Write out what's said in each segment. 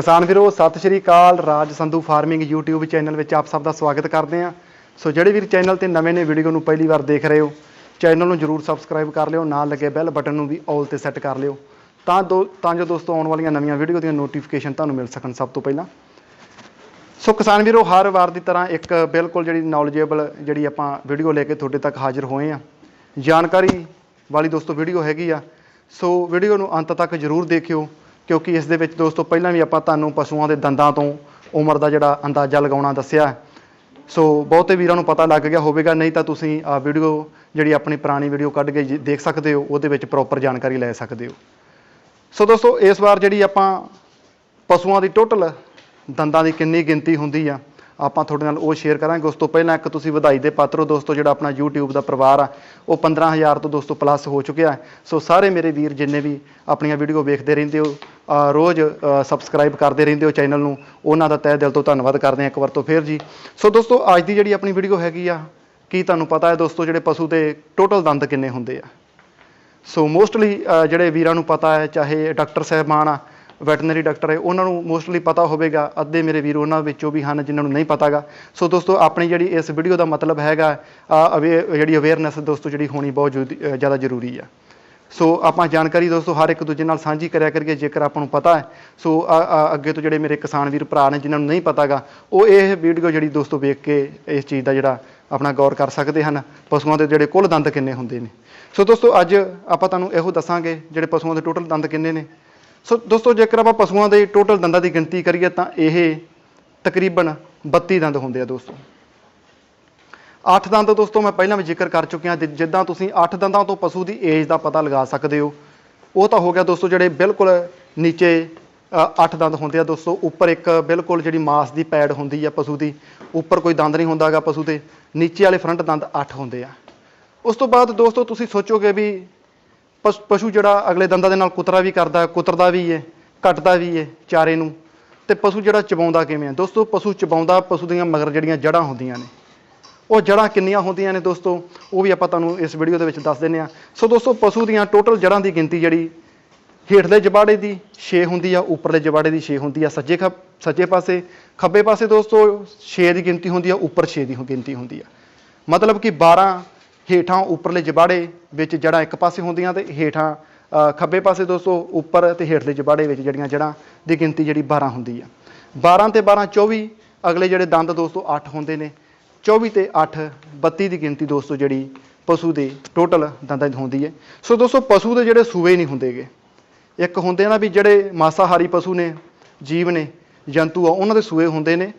ਕਿਸਾਨ ਵੀਰੋ, ਸਤਿ ਸ਼੍ਰੀ ਅਕਾਲ। Raj Sandhu farming YouTube channel ਵਿੱਚ ਆਪ ਸਭ ਦਾ ਸਵਾਗਤ ਕਰਦੇ ਹਾਂ। ਸੋ ਜਿਹੜੇ ਵੀਰ ਚੈਨਲ ਤੇ ਨਵੇਂ ਨੇ, ਵੀਡੀਓ ਨੂੰ ਪਹਿਲੀ ਵਾਰ ਦੇਖ ਰਹੇ ਹੋ, ਚੈਨਲ ਨੂੰ ਜਰੂਰ ਸਬਸਕ੍ਰਾਈਬ ਕਰ ਲਿਓ, ਨਾਲ ਲੱਗੇ ਬੈਲ ਬਟਨ ਨੂੰ ਵੀ ਆਲ ਤੇ ਸੈੱਟ ਕਰ ਲਿਓ। ਤਾਂ ਦੋ, ਤਾਂ ਜੋ ਦੋਸਤੋ, ਆਉਣ ਵਾਲੀਆਂ ਨਵੀਆਂ ਵੀਡੀਓ ਦੀਆਂ ਨੋਟੀਫਿਕੇਸ਼ਨ ਤੁਹਾਨੂੰ ਮਿਲ ਸਕਣ ਸਭ ਤੋਂ ਪਹਿਲਾਂ। ਸੋ ਕਿਸਾਨ ਵੀਰੋ, ਹਰ ਵਾਰ ਦੀ ਤਰ੍ਹਾਂ ਇੱਕ ਬਿਲਕੁਲ ਜਿਹੜੀ ਨੌਲੇਜੇਬਲ ਜਿਹੜੀ ਆਪਾਂ ਵੀਡੀਓ ਲੈ ਕੇ ਤੁਹਾਡੇ ਤੱਕ ਹਾਜ਼ਰ ਹੋਏ ਆ ਜਾਣਕਾਰੀ ਵਾਲੀ ਦੋਸਤੋ, ਵੀਡੀਓ ਹੈਗੀ ਆ। ਸੋ ਵੀਡੀਓ ਨੂੰ ਅੰਤ ਤੱਕ ਜਰੂਰ ਦੇਖਿਓ। ਕਿਉਂਕਿ ਇਸ ਦੇ ਵਿੱਚ ਦੋਸਤੋ, ਪਹਿਲਾਂ ਵੀ ਆਪਾਂ ਤੁਹਾਨੂੰ ਪਸ਼ੂਆਂ ਦੇ ਦੰਦਾਂ ਤੋਂ ਉਮਰ ਦਾ ਜਿਹੜਾ ਅੰਦਾਜ਼ਾ ਲਗਾਉਣਾ ਦੱਸਿਆ। ਸੋ ਬਹੁਤੇ ਵੀਰਾਂ ਨੂੰ ਪਤਾ ਲੱਗ ਗਿਆ ਹੋਵੇਗਾ, ਨਹੀਂ ਤਾਂ ਤੁਸੀਂ ਆ ਵੀਡੀਓ ਜਿਹੜੀ ਆਪਣੀ ਪੁਰਾਣੀ ਵੀਡੀਓ ਕੱਢ ਕੇ ਜੀ, ਦੇਖ ਸਕਦੇ ਹੋ, ਉਹਦੇ ਵਿੱਚ ਪ੍ਰੋਪਰ ਜਾਣਕਾਰੀ ਲੈ ਸਕਦੇ ਹੋ। ਸੋ ਦੋਸਤੋ, ਇਸ ਵਾਰ ਜਿਹੜੀ ਆਪਾਂ ਪਸ਼ੂਆਂ ਦੀ ਟੋਟਲ ਦੰਦਾਂ ਦੀ ਕਿੰਨੀ ਗਿਣਤੀ ਹੁੰਦੀ ਆ ਆਪਾਂ ਤੁਹਾਡੇ ਨਾਲ ਉਹ ਸ਼ੇਅਰ ਕਰਾਂਗੇ। ਉਸ ਤੋਂ ਪਹਿਲਾਂ ਇੱਕ ਤੁਸੀਂ ਵਧਾਈ ਦੇ ਪਾਤਰੋ ਦੋਸਤੋ, ਜਿਹੜਾ ਆਪਣਾ YouTube ਦਾ ਪਰਿਵਾਰ ਆ, ਉਹ 15000 ਤੋਂ ਦੋਸਤੋ ਪਲੱਸ ਹੋ ਚੁੱਕਿਆ ਸੋ ਸਾਰੇ ਮੇਰੇ ਵੀਰ ਜਿੰਨੇ ਵੀ ਆਪਣੀਆਂ ਵੀਡੀਓ ਵੇਖਦੇ ਰਹਿੰਦੇ ਹੋ ਰੋਜ਼ ਸਬਸਕ੍ਰਾਈਬ ਕਰਦੇ ਰਹਿੰਦੇ ਹੋ ਚੈਨਲ ਨੂੰ, ਉਹਨਾਂ ਦਾ ਤਹਿ ਦਿਲ ਤੋਂ ਧੰਨਵਾਦ ਕਰਦੇ ਹਾਂ ਇੱਕ ਵਾਰ ਤੋਂ ਫੇਰ ਜੀ। ਸੋ ਦੋਸਤੋ, ਅੱਜ ਦੀ ਜਿਹੜੀ ਆਪਣੀ ਵੀਡੀਓ ਹੈਗੀ ਆ, ਕੀ ਤੁਹਾਨੂੰ ਪਤਾ ਹੈ ਦੋਸਤੋ, ਜਿਹੜੇ ਪਸ਼ੂ ਦੇ ਟੋਟਲ ਦੰਦ ਕਿੰਨੇ ਹੁੰਦੇ ਆ? ਸੋ ਮੋਸਟਲੀ ਜਿਹੜੇ ਵੀਰਾਂ ਨੂੰ ਪਤਾ ਹੈ, ਚਾਹੇ ਡਾਕਟਰ ਸਾਹਿਬਾਨ ਆ ਵੈਟਰਨਰੀ ਡਾਕਟਰ ਹੈ, ਉਹਨਾਂ ਨੂੰ ਮੋਸਟਲੀ ਪਤਾ ਹੋਵੇਗਾ, ਅੱਧੇ ਮੇਰੇ ਵੀਰ ਉਹਨਾਂ ਵਿੱਚੋਂ ਵੀ ਹਨ ਜਿਨ੍ਹਾਂ ਨੂੰ ਨਹੀਂ ਪਤਾਗਾ। ਸੋ ਦੋਸਤੋ, ਆਪਣੀ ਜਿਹੜੀ ਇਸ ਵੀਡੀਓ ਦਾ ਮਤਲਬ ਹੈਗਾ ਅਵੇ- ਜਿਹੜੀ ਅਵੇਅਰਨੈਸ ਦੋਸਤੋ ਜਿਹੜੀ ਹੋਣੀ ਬਹੁਤ ਜ਼ਰੂਰੀ- ਜ਼ਿਆਦਾ ਜ਼ਰੂਰੀ ਆ। ਸੋ ਆਪਾਂ ਜਾਣਕਾਰੀ ਦੋਸਤੋ ਹਰ ਇੱਕ ਦੂਜੇ ਨਾਲ ਸਾਂਝੀ ਕਰਿਆ ਕਰੀਏ, ਜੇਕਰ ਆਪਾਂ ਨੂੰ ਪਤਾ ਹੈ। ਸੋ ਅੱਗੇ ਤੋਂ ਜਿਹੜੇ ਮੇਰੇ ਕਿਸਾਨ ਵੀਰ ਭਰਾ ਨੇ ਜਿਨ੍ਹਾਂ ਨੂੰ ਨਹੀਂ ਪਤਾਗਾ, ਉਹ ਇਹ ਵੀਡੀਓ ਜਿਹੜੀ ਦੋਸਤੋ ਵੇਖ ਕੇ ਇਸ ਚੀਜ਼ ਦਾ ਜਿਹੜਾ ਆਪਣਾ ਗੌਰ ਕਰ ਸਕਦੇ ਹਨ। ਪਸ਼ੂਆਂ ਦੇ ਜਿਹੜੇ ਕੁੱਲ ਦੰਦ ਕਿੰਨੇ ਹੁੰਦੇ ਨੇ। ਸੋ ਦੋਸਤੋ, ਅੱਜ ਆਪਾਂ ਤੁਹਾਨੂੰ ਇਹੋ ਦੱਸਾਂਗੇ, ਜਿਹੜੇ ਪਸ਼ੂਆਂ ਦੇ ਟੋਟਲ ਦੰਦ ਕਿੰਨੇ ਨੇ। ਸੋ ਦੋਸਤੋ, ਜੇਕਰ ਆਪਾਂ ਪਸ਼ੂਆਂ ਦੇ ਟੋਟਲ ਦੰਦਾਂ ਦੀ ਗਿਣਤੀ ਕਰੀਏ ਤਾਂ ਇਹ ਤਕਰੀਬਨ 32 ਦੰਦ ਹੁੰਦੇ ਆ ਦੋਸਤੋ। 8 ਦੰਦ ਦੋਸਤੋ, ਮੈਂ ਪਹਿਲਾਂ ਵੀ ਜ਼ਿਕਰ ਕਰ ਚੁੱਕਿਆ, ਜਿ- ਜਿੱਦਾਂ ਤੁਸੀਂ 8 ਦੰਦਾਂ ਤੋਂ ਪਸ਼ੂ ਦੀ ਏਜ ਦਾ ਪਤਾ ਲਗਾ ਸਕਦੇ ਹੋ, ਉਹ ਤਾਂ ਹੋ ਗਿਆ ਦੋਸਤੋ, ਜਿਹੜੇ ਬਿਲਕੁਲ ਨੀਚੇ 8 ਦੰਦ ਹੁੰਦੇ ਆ ਦੋਸਤੋ, ਉੱਪਰ ਇੱਕ ਬਿਲਕੁਲ ਜਿਹੜੀ ਮਾਸ ਦੀ ਪੈੜ ਹੁੰਦੀ ਆ ਪਸ਼ੂ ਦੀ, ਉੱਪਰ ਕੋਈ ਦੰਦ ਨਹੀਂ ਹੁੰਦਾਗਾ ਪਸ਼ੂ ਦੇ, ਨੀਚੇ ਵਾਲੇ ਫਰੰਟ ਦੰਦ 8 ਹੁੰਦੇ ਆ। ਉਸ ਤੋਂ ਬਾਅਦ ਦੋਸਤੋ, ਤੁਸੀਂ ਸੋਚੋਗੇ ਵੀ ਪਸ਼- ਪਸ਼ੂ ਜਿਹੜਾ ਅਗਲੇ ਦੰਦਾਂ ਦੇ ਨਾਲ ਕੁਤਰਾ ਵੀ ਕਰਦਾ, ਕੁਤਰਦਾ ਵੀ ਹੈ ਕੱਟਦਾ ਵੀ ਹੈ ਚਾਰੇ ਨੂੰ, ਤੇ ਪਸ਼ੂ ਜਿਹੜਾ ਚਬਾਉਂਦਾ ਕਿਵੇਂ ਆ? ਦੋਸਤੋ, ਪਸ਼ੂ ਚਬਾਉਂਦਾ ਪਸ਼ੂ ਦੀਆਂ ਮਗਰ ਜਿਹੜੀਆਂ ਜੜਾਂ ਹੁੰਦੀਆਂ ਨੇ। ਉਹ ਜੜਾਂ ਕਿੰਨੀਆਂ ਹੁੰਦੀਆਂ ਨੇ ਦੋਸਤੋ? ਉਹ ਵੀ ਆਪਾਂ ਤੁਹਾਨੂੰ ਇਸ ਵੀਡੀਓ ਦੇ ਵਿੱਚ ਦੱਸ ਦਿੰਨੇ ਆ ਸੋ ਦੋਸਤੋ, ਪਸ਼ੂ ਦੀਆਂ ਟੋਟਲ ਜੜਾਂ ਦੀ ਗਿਣਤੀ ਜਿਹੜੀ ਹੇਠਲੇ ਜਬਾੜੇ ਦੀ 6 ਹੁੰਦੀ ਆ, ਉੱਪਰਲੇ ਜਬਾੜੇ ਦੀ 6 ਹੁੰਦੀ ਆ, ਸੱਜੇ ਖੱਬ, ਸੱਜੇ ਪਾਸੇ, ਖੱਬੇ ਪਾਸੇ ਦੋਸਤੋ 6 ਦੀ ਗਿਣਤੀ ਹੁੰਦੀ ਆ, ਉੱਪਰ 6 ਦੀ ਗਿਣਤੀ ਹੁੰਦੀ ਆ। ਮਤਲਬ ਕਿ 12 ਹੇਠਾਂ ਉੱਪਰਲੇ ਜਬਾੜੇ ਵਿੱਚ ਜੜਾਂ ਇੱਕ ਪਾਸੇ ਹੁੰਦੀਆਂ ਤੇ ਹੇਠਾਂ ਖੱਬੇ ਪਾਸੇ ਦੋਸਤੋ ਉੱਪਰ ਤੇ ਹੇਠਲੇ ਜਬਾੜੇ ਵਿੱਚ ਜਿਹੜੀਆਂ ਜੜਾਂ ਦੀ ਗਿਣਤੀ ਜਿਹੜੀ 12 ਹੁੰਦੀ ਆ। 12 ਤੇ 12 24 ਅਗਲੇ ਜਿਹੜੇ ਦੰਦ ਦੋਸਤੋ 8 ਹੁੰਦੇ ਨੇ। 24 ਤੇ 8 32 ਦੀ ਗਿਣਤੀ ਦੋਸਤੋ ਜਿਹੜੀ ਪਸ਼ੂ ਦੇ ਟੋਟਲ ਦੰਦਾਂ ਦੀ ਹੁੰਦੀ ਹੈ। ਸੋ ਦੋਸਤੋ ਪਸ਼ੂ ਦੇ ਜਿਹੜੇ ਸੂਏ ਨਹੀਂ ਹੁੰਦੇਗੇ ਇੱਕ ਹੁੰਦੇ ਆ ਨਾ ਵੀ ਜਿਹੜੇ ਮਾਸਾਹਾਰੀ ਪਸ਼ੂ ਨੇ, ਜੀਵ ਨੇ, ਜੰਤੂ ਆ, ਉਹਨਾਂ ਦੇ ਸੂਏ ਹੁੰਦੇ ਨੇ।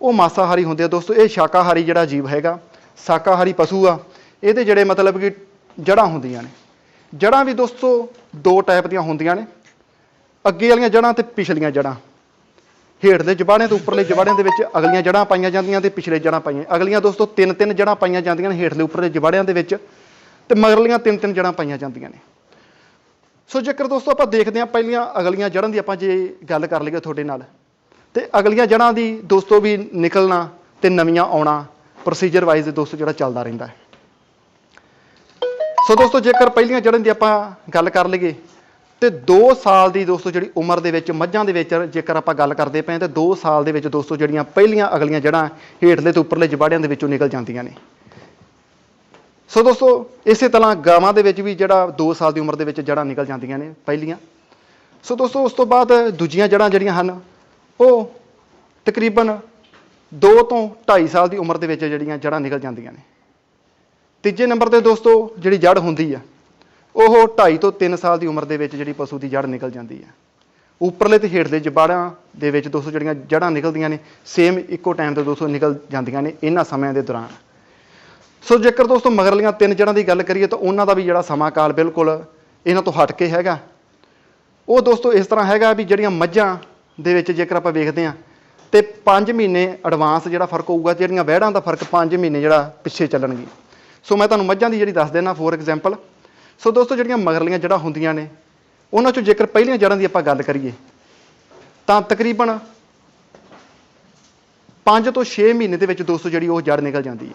ਉਹ ਮਾਸਾਹਾਰੀ ਹੁੰਦੇ ਆ ਦੋਸਤੋ, ਇਹ ਸ਼ਾਕਾਹਾਰੀ ਜਿਹੜਾ ਜੀਵ ਹੈਗਾ, ਸ਼ਾਕਾਹਾਰੀ ਪਸ਼ੂ ਆ ਇਹਦੇ ਜਿਹੜੇ ਮਤਲਬ ਕਿ ਜੜਾਂ ਹੁੰਦੀਆਂ ਨੇ। ਜੜਾਂ ਵੀ ਦੋਸਤੋ ਦੋ ਟਾਈਪ ਦੀਆਂ ਹੁੰਦੀਆਂ ਨੇ। ਅੱਗੇ ਵਾਲੀਆਂ ਜੜਾਂ ਤੇ ਪਿਛਲੀਆਂ ਜੜਾਂ ਹੇਠਲੇ ਜਬਾੜਿਆਂ ਤੇ ਉੱਪਰਲੇ ਜਬਾੜਿਆਂ ਦੇ ਵਿੱਚ ਅਗਲੀਆਂ ਜੜਾਂ ਪਾਈਆਂ ਜਾਂਦੀਆਂ ਤੇ ਪਿਛਲੇ ਜੜਾਂ ਪਾਈਆਂ। ਅਗਲੀਆਂ ਦੋਸਤੋ ਤਿੰਨ ਤਿੰਨ ਜੜਾਂ ਪਾਈਆਂ ਜਾਂਦੀਆਂ ਨੇ ਹੇਠਲੇ ਉੱਪਰਲੇ ਜਬਾੜਿਆਂ ਦੇ ਵਿੱਚ ਤੇ ਮਗਰਲੀਆਂ ਤਿੰਨ ਤਿੰਨ ਜੜਾਂ ਪਾਈਆਂ ਜਾਂਦੀਆਂ ਨੇ। ਸੋ ਜੇਕਰ ਦੋਸਤੋ ਆਪਾਂ ਦੇਖਦੇ ਹਾਂ ਪਹਿਲੀਆਂ ਅਗਲੀਆਂ ਜੜਾਂ ਦੀ ਆਪਾਂ ਜੇ ਗੱਲ ਕਰ ਲਈਏ ਤੁਹਾਡੇ ਨਾਲ, ਤੇ ਅਗਲੀਆਂ ਜੜਾਂ ਦੀ ਦੋਸਤੋ ਵੀ ਨਿਕਲਣਾ ਤੇ ਨਵੀਆਂ ਆਉਣਾ ਪ੍ਰੋਸੀਜਰ ਵਾਈਜ਼ ਦੋਸਤੋ ਜਿਹੜਾ ਚੱਲਦਾ ਰਹਿੰਦਾ ਹੈ। ਸੋ ਦੋਸਤੋ, ਜੇਕਰ ਪਹਿਲੀਆਂ ਜੜਾਂ ਦੀ ਆਪਾਂ ਗੱਲ ਕਰ ਲਈਏ, ਤੇ 2 ਸਾਲ ਦੀ ਦੋਸਤੋ ਜਿਹੜੀ ਉਮਰ ਦੇ ਵਿੱਚ, ਮੱਝਾਂ ਦੇ ਵਿੱਚ ਜੇਕਰ ਆਪਾਂ ਗੱਲ ਕਰਦੇ ਪਏ ਹਾਂ, ਤੇ 2 ਸਾਲ ਦੇ ਵਿੱਚ ਦੋਸਤੋ ਜਿਹੜੀਆਂ ਪਹਿਲੀਆਂ ਅਗਲੀਆਂ ਜੜਾਂ ਹੇਠਲੇ ਤੇ ਉੱਪਰਲੇ ਜਬਾੜਿਆਂ ਦੇ ਵਿੱਚੋਂ ਨਿਕਲ ਜਾਂਦੀਆਂ ਨੇ। ਸੋ ਦੋਸਤੋ, ਇਸੇ ਤਰ੍ਹਾਂ ਗਾਵਾਂ ਦੇ ਵਿੱਚ ਵੀ ਜਿਹੜਾ 2 ਸਾਲ ਦੀ ਉਮਰ ਦੇ ਵਿੱਚ ਜੜਾਂ ਨਿਕਲ ਜਾਂਦੀਆਂ ਨੇ ਪਹਿਲੀਆਂ। ਸੋ ਦੋਸਤੋ, ਉਸ ਤੋਂ ਬਾਅਦ ਦੂਜੀਆਂ ਜੜਾਂ ਜਿਹੜੀਆਂ ਹਨ, ਉਹ ਤਕਰੀਬਨ 2 ਤੋਂ 2.5 ਸਾਲ ਦੀ ਉਮਰ ਦੇ ਵਿੱਚ ਜਿਹੜੀਆਂ ਜੜਾਂ ਨਿਕਲ ਜਾਂਦੀਆਂ ਨੇ। ਤੀਜੇ ਨੰਬਰ ਤੇ ਦੋਸਤੋ, ਜਿਹੜੀ ਜੜ ਹੁੰਦੀ ਆ, ਉਹ 2.5 ਤੋਂ 3 ਸਾਲ ਦੀ ਉਮਰ ਦੇ ਵਿੱਚ ਜਿਹੜੀ ਪਸ਼ੂ ਦੀ ਜੜ ਨਿਕਲ ਜਾਂਦੀ ਆ। ਉੱਪਰਲੇ ਤੇ ਹੇਠਲੇ ਜਬਾੜਾਂ ਦੇ ਵਿੱਚ ਦੋਸਤੋ, ਜਿਹੜੀਆਂ ਜੜਾਂ ਨਿਕਲਦੀਆਂ ਨੇ ਸੇਮ ਇੱਕੋ ਟਾਈਮ ਤੇ ਦੋਸਤੋ ਨਿਕਲ ਜਾਂਦੀਆਂ ਨੇ ਇਹਨਾਂ ਸਮਿਆਂ ਦੇ ਦੌਰਾਨ। ਸੋ ਜੇਕਰ ਦੋਸਤੋ ਮਗਰਲੀਆਂ ਤਿੰਨ ਜੜਾਂ ਦੀ ਗੱਲ ਕਰੀਏ ਤਾਂ ਉਹਨਾਂ ਦਾ ਵੀ ਜਿਹੜਾ ਸਮਾਂ ਕਾਲ ਬਿਲਕੁਲ ਇਹਨਾਂ ਤੋਂ ਹਟ ਕੇ ਹੈਗਾ। ਉਹ ਦੋਸਤੋ ਇਸ ਤਰ੍ਹਾਂ ਹੈਗਾ ਵੀ ਜਿਹੜੀਆਂ ਮੱਝਾਂ ਦੇ ਵਿੱਚ ਜੇਕਰ ਆਪਾਂ ਵੇਖਦੇ ਹਾਂ, ਤੇ 5 ਮਹੀਨੇ ਐਡਵਾਂਸ ਜਿਹੜਾ ਫ਼ਰਕ ਹੋਊਗਾ, ਜਿਹੜੀਆਂ ਵਹਿੜਾਂ ਦਾ ਫ਼ਰਕ 5 ਮਹੀਨੇ ਜਿਹੜਾ ਪਿੱਛੇ ਚੱਲਣਗੇ। ਸੋ ਮੈਂ ਤੁਹਾਨੂੰ ਮੱਝਾਂ ਦੀ ਜਿਹੜੀ ਦੱਸ ਦੇਣਾ ਫੋਰ ਐਗਜ਼ਾਮਪਲ ਸੋ ਦੋਸਤੋ, ਜਿਹੜੀਆਂ ਮਗਰਲੀਆਂ ਜੜਾਂ ਹੁੰਦੀਆਂ ਨੇ, ਉਹਨਾਂ ਚੋਂ ਜੇਕਰ ਪਹਿਲੀਆਂ ਜੜਾਂ ਦੀ ਆਪਾਂ ਗੱਲ ਕਰੀਏ, ਤਾਂ ਤਕਰੀਬਨ 5 ਤੋਂ 6 ਮਹੀਨੇ ਦੇ ਵਿੱਚ ਦੋਸਤੋ, ਜਿਹੜੀ ਉਹ ਜੜ ਨਿਕਲ ਜਾਂਦੀ ਹੈ।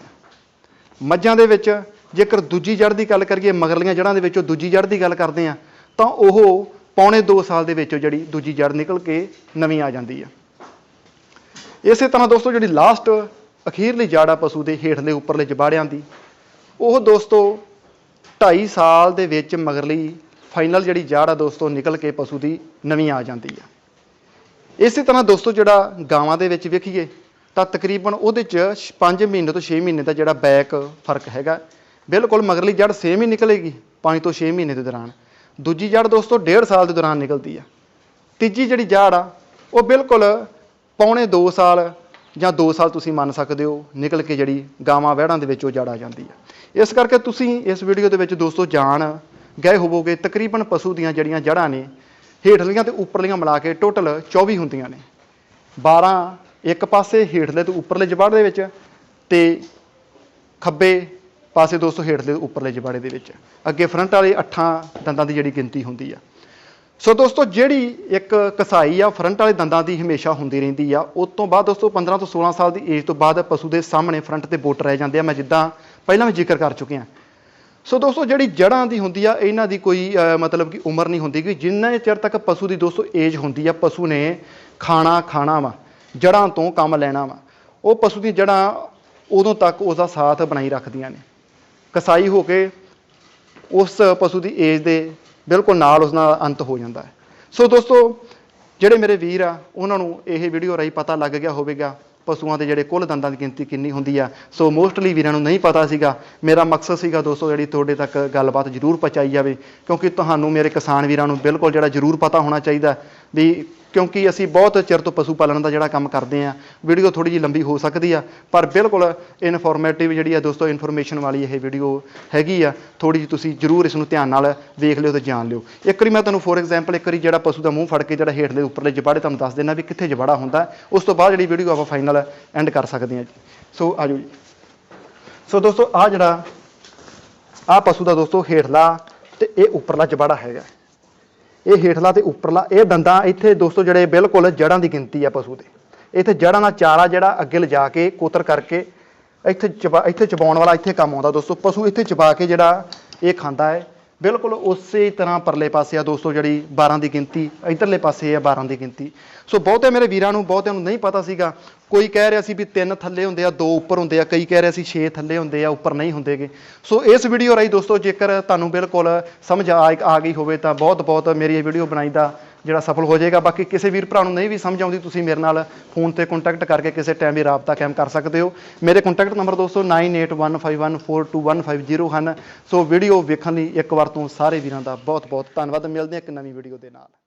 ਮੱਝਾਂ ਦੇ ਵਿੱਚ ਜੇਕਰ ਦੂਜੀ ਜੜ ਦੀ ਗੱਲ ਕਰੀਏ, ਮਗਰਲੀਆਂ ਜੜਾਂ ਦੇ ਵਿੱਚੋਂ ਦੂਜੀ ਜੜ ਦੀ ਗੱਲ ਕਰਦੇ ਆ, ਤਾਂ ਉਹ ਪੌਣੇ 2 ਸਾਲ ਦੇ ਵਿੱਚੋਂ ਜਿਹੜੀ ਦੂਜੀ ਜੜ ਨਿਕਲ ਕੇ ਨਵੀਂ ਆ ਜਾਂਦੀ ਹੈ। ਇਸੇ ਤਰ੍ਹਾਂ ਦੋਸਤੋ, ਜਿਹੜੀ ਲਾਸਟ ਅਖੀਰਲੀ ਜੜ ਆ ਪਸ਼ੂ ਦੇ ਹੇਠਲੇ, ਉੱਪਰਲੇ ਜਬਾੜਿਆਂ ਦੀ ਉਹ ਦੋਸਤੋ 2.5 ਸਾਲ ਦੇ ਵਿੱਚ ਮਗਰਲੀ ਫਾਈਨਲ ਜਿਹੜੀ ਜੜ ਆ ਦੋਸਤੋ, ਨਿਕਲ ਕੇ ਪਸ਼ੂ ਦੀ ਨਵੀਂ ਆ ਜਾਂਦੀ ਆ। ਇਸੇ ਤਰ੍ਹਾਂ ਦੋਸਤੋ ਜਿਹੜਾ ਗਾਵਾਂ ਦੇ ਵਿੱਚ ਵੇਖੀਏ, ਤਾਂ ਤਕਰੀਬਨ ਉਹਦੇ ਚ 5 ਮਹੀਨੇ ਤੋਂ 6 ਮਹੀਨੇ ਦਾ ਜਿਹੜਾ ਬੈਕ ਫ਼ਰਕ ਹੈਗਾ। ਬਿਲਕੁਲ ਮਗਰਲੀ ਜੜ ਸੇਮ ਹੀ ਨਿਕਲੇਗੀ 5 ਤੋਂ 6 ਮਹੀਨੇ ਦੇ ਦੌਰਾਨ। ਦੂਜੀ ਜੜ ਦੋਸਤੋ 1.5 ਸਾਲ ਦੇ ਦੌਰਾਨ ਨਿਕਲਦੀ ਆ। ਤੀਜੀ ਜਿਹੜੀ ਜੜ ਆ, ਉਹ ਬਿਲਕੁਲ ਪੌਣੇ 2 ਸਾਲ ਜਾਂ 2 ਸਾਲ ਤੁਸੀਂ ਮੰਨ ਸਕਦੇ ਹੋ, ਨਿਕਲ ਕੇ ਜਿਹੜੀ ਗਾਵਾਂ ਵਹਿੜਾਂ ਦੇ ਵਿੱਚ ਉਹ ਜੜ ਆ ਜਾਂਦੀ ਆ। ਇਸ ਕਰਕੇ ਤੁਸੀਂ ਇਸ ਵੀਡੀਓ ਦੇ ਵਿੱਚ ਦੋਸਤੋ ਜਾਣ, ਗਏ ਹੋਵੋਗੇ, ਤਕਰੀਬਨ ਪਸ਼ੂ ਦੀਆਂ ਜਿਹੜੀਆਂ ਜੜ੍ਹਾਂ ਨੇ, ਹੇਠਲੀਆਂ ਤੇ ਉੱਪਰਲੀਆਂ ਮਿਲਾ ਕੇ ਟੋਟਲ 24 ਹੁੰਦੀਆਂ ਨੇ। 12 ਇੱਕ ਪਾਸੇ ਹੇਠਲੇ ਤੇ ਉੱਪਰਲੇ ਜਬਾੜੇ ਦੇ ਵਿੱਚ ਤੇ ਖੱਬੇ ਪਾਸੇ ਦੋਸਤੋ ਹੇਠਲੇ ਤੇ ਉੱਪਰਲੇ ਜਬਾੜੇ ਦੇ ਵਿੱਚ। ਅੱਗੇ ਫਰੰਟ ਵਾਲੇ 8 ਦੰਦਾਂ ਦੀ ਜਿਹੜੀ ਗਿਣਤੀ ਹੁੰਦੀ ਆ। ਸੋ ਦੋਸਤੋ ਜਿਹੜੀ ਇੱਕ ਕਸਾਈ ਆ, ਫਰੰਟ ਵਾਲੇ ਦੰਦਾਂ ਦੀ ਹਮੇਸ਼ਾ ਹੁੰਦੀ ਰਹਿੰਦੀ ਆ, ਉਸ ਤੋਂ ਬਾਅਦ ਦੋਸਤੋ 15 ਤੋਂ 16 ਸਾਲ ਦੀ ਏਜ ਤੋਂ ਬਾਅਦ ਪਸ਼ੂ ਦੇ ਸਾਹਮਣੇ ਫਰੰਟ ਤੇ ਬੋਟ ਰਹਿ ਜਾਂਦੇ ਆ। ਮੈਂ ਜਿੱਦਾਂ ਪਹਿਲਾਂ ਵੀ ਜ਼ਿਕਰ ਕਰ ਚੁੱਕੇ ਹਾਂ। ਸੋ ਦੋਸਤੋ, ਜਿਹੜੀ ਜੜ੍ਹਾਂ ਦੀ ਹੁੰਦੀ ਆ, ਇਹਨਾਂ ਦੀ ਕੋਈ ਮਤਲਬ ਕਿ ਉਮਰ ਨਹੀਂ ਹੁੰਦੀ ਕਿ ਜਿੰਨਾ ਚਿਰ ਤੱਕ ਪਸ਼ੂ ਦੀ ਦੋਸਤੋ ਏਜ ਹੁੰਦੀ ਆ, ਪਸ਼ੂ ਨੇ ਖਾਣਾ ਖਾਣਾ ਵਾ, ਜੜ੍ਹਾਂ ਤੋਂ ਕੰਮ ਲੈਣਾ ਵਾ। ਉਹ ਪਸ਼ੂ ਦੀਆਂ ਜੜ੍ਹਾਂ ਉਦੋਂ ਤੱਕ ਉਸ ਦਾ ਸਾਥ ਬਣਾਈ ਰੱਖਦੀਆਂ ਨੇ। ਕਸਾਈ ਹੋ ਕੇ ਉਸ ਪਸ਼ੂ ਦੀ ਏਜ ਦੇ ਬਿਲਕੁਲ ਨਾਲ ਉਸ ਨਾਲ ਅੰਤ ਹੋ ਜਾਂਦਾ ਹੈ। ਸੋ ਦੋਸਤੋ, ਜਿਹੜੇ ਮੇਰੇ ਵੀਰ ਆ, ਉਹਨਾਂ ਨੂੰ ਇਹ ਵੀਡੀਓ ਰਾਹੀਂ ਪਤਾ ਲੱਗ ਗਿਆ ਹੋਵੇਗਾ ਪਸ਼ੂਆਂ ਦੇ ਜਿਹੜੇ ਕੁੱਲ ਦੰਦਾਂ ਦੀ ਗਿਣਤੀ ਕਿੰਨੀ ਹੁੰਦੀ ਆ, ਸੋ ਮੋਸਟਲੀ ਵੀਰਾਂ ਨੂੰ ਨਹੀਂ ਪਤਾ ਸੀਗਾ। ਮੇਰਾ ਮਕਸਦ ਸੀਗਾ ਦੋਸਤੋ ਜਿਹੜੀ ਤੁਹਾਡੇ ਤੱਕ ਗੱਲਬਾਤ ਜ਼ਰੂਰ ਪਹੁੰਚਾਈ ਜਾਵੇ, ਕਿਉਂਕਿ ਤੁਹਾਨੂੰ ਮੇਰੇ ਕਿਸਾਨ ਵੀਰਾਂ ਨੂੰ ਬਿਲਕੁਲ ਜਿਹੜਾ ਜ਼ਰੂਰ ਪਤਾ ਹੋਣਾ ਚਾਹੀਦਾ ਵੀ ਕਿਉਂਕਿ ਅਸੀਂ ਬਹੁਤ ਚਿਰ ਤੋਂ ਪਸ਼ੂ ਪਾਲਣ ਦਾ ਜਿਹੜਾ ਕੰਮ ਕਰਦੇ ਆ ਵੀਡੀਓ ਥੋੜੀ ਜਿਹੀ ਲੰਬੀ ਹੋ ਸਕਦੀ ਆ, ਪਰ ਬਿਲਕੁਲ ਇਨਫੋਰਮੇਟਿਵ ਜਿਹੜੀ ਆ ਦੋਸਤੋ ਇਨਫੋਰਮੇਸ਼ਨ ਵਾਲੀ ਇਹ ਵੀਡੀਓ ਹੈਗੀ ਆ ਥੋੜੀ ਜਿਹੀ ਤੁਸੀਂ ਜ਼ਰੂਰ ਇਸ ਨੂੰ ਧਿਆਨ ਨਾਲ ਵੇਖ ਲਿਓ ਤੇ ਜਾਣ ਲਿਓ। ਇੱਕ ਵਾਰੀ ਮੈਂ ਤੁਹਾਨੂੰ ਫੋਰ ਐਗਜ਼ਾਮਪਲ ਇੱਕ ਵਾਰੀ ਜਿਹੜਾ ਪਸ਼ੂ ਦਾ ਮੂੰਹ ਫੜ ਕੇ ਜਿਹੜਾ ਹੇਠਲੇ ਉੱਪਰਲੇ ਜਬਾੜੇ ਤੁਹਾਨੂੰ ਦੱਸ ਦੇਣਾ ਵੀ ਕਿੱਥੇ ਜਬਾੜਾ ਹੁੰਦਾ, ਉਸ ਤੋਂ ਬਾਅਦ ਜਿਹੜੀ ਵੀਡੀਓ ਆਪਾਂ ਫਾਈਨਲ ਐਂਡ ਕਰ ਸਕਦੇ ਹਾਂ ਜੀ। ਸੋ ਆਜੋ ਜੀ। ਸੋ ਦੋਸਤੋ ਆ ਜਿਹੜਾ ਆ ਪਸ਼ੂ ਦਾ ਦੋਸਤੋ ਹੇਠਲਾ ਤੇ ਇਹ ਉੱਪਰਲਾ ਜਬਾੜਾ ਹੈਗਾ। ਇਹ ਹੇਠਲਾ ਤੇ ਉੱਪਰਲਾ, ਇਹ ਦੰਦਾਂ ਇੱਥੇ ਦੋਸਤੋ ਜਿਹੜੇ ਬਿਲਕੁਲ ਜੜਾਂ ਦੀ ਗਿਣਤੀ ਆ ਪਸ਼ੂ ਦੇ। ਇੱਥੇ ਜੜਾਂ ਦਾ ਚਾਰਾ ਜਿਹੜਾ ਅੱਗੇ ਲਿਜਾ ਕੇ, ਕੋਤਰ ਕਰਕੇ ਇੱਥੇ ਚਬਾ, ਇੱਥੇ ਚਬਾਉਣ ਵਾਲਾ ਇੱਥੇ ਕੰਮ ਆਉਂਦਾ ਦੋਸਤੋ। ਪਸ਼ੂ ਇੱਥੇ ਚਬਾ ਕੇ ਜਿਹੜਾ ਇਹ ਖਾਂਦਾ ਹੈ, ਬਿਲਕੁਲ ਉਸੇ ਤਰ੍ਹਾਂ ਪਰਲੇ ਪਾਸੇ ਆ ਦੋਸਤੋ ਜਿਹੜੀ 12 ਦੀ ਗਿਣਤੀ, ਇਧਰਲੇ ਪਾਸੇ ਆ 12 ਦੀ ਗਿਣਤੀ। ਸੋ ਬਹੁਤੇ ਮੇਰੇ ਵੀਰਾਂ ਨੂੰ, ਬਹੁਤਿਆਂ ਨੂੰ ਨਹੀਂ ਪਤਾ ਸੀਗਾ ਕੋਈ ਕਹਿ ਰਿਹਾ ਸੀ ਵੀ ਤਿੰਨ ਥੱਲੇ ਹੁੰਦੇ ਆ, ਦੋ ਉੱਪਰ ਹੁੰਦੇ ਆ, ਕਈ ਕਹਿ ਰਹੇ ਸੀ ਛੇ ਥੱਲੇ ਹੁੰਦੇ ਆ, ਉੱਪਰ ਨਹੀਂ ਹੁੰਦੇਗੇ। ਸੋ ਇਸ ਵੀਡੀਓ ਰਾਹੀਂ ਦੋਸਤੋ, ਜੇਕਰ ਤੁਹਾਨੂੰ ਬਿਲਕੁਲ ਸਮਝ ਆ ਆ ਗਈ ਹੋਵੇ ਤਾਂ ਬਹੁਤ ਬਹੁਤ ਮੇਰੀ ਇਹ ਵੀਡੀਓ ਬਣਾਈ ਦਾ ਜਿਹੜਾ ਸਫਲ ਹੋ ਜਾਏਗਾ। ਬਾਕੀ ਕਿਸੇ ਵੀਰ ਭਰਾ ਨੂੰ ਨਹੀਂ ਵੀ ਸਮਝ ਆਉਂਦੀ, ਤੁਸੀਂ ਮੇਰੇ ਨਾਲ ਫੋਨ ਤੇ ਕੰਟੈਕਟ ਕਰਕੇ ਕਿਸੇ ਟਾਈਮ ਵੀ ਰਾਬਤਾ ਕਾਇਮ ਕਰ ਸਕਦੇ ਹੋ। ਮੇਰੇ ਕੰਟੈਕਟ ਨੰਬਰ ਦੋਸਤੋ 9815142150 ਹਨ। ਸੋ ਵੀਡੀਓ ਵੇਖਣ ਲਈ ਇੱਕ ਵਾਰ ਤੋਂ ਸਾਰੇ ਵੀਰਾਂ ਦਾ ਬਹੁਤ ਬਹੁਤ ਧੰਨਵਾਦ। ਮਿਲਦੇ ਹਾਂ ਇੱਕ ਨਵੀਂ ਵੀਡੀਓ ਦੇ ਨਾਲ।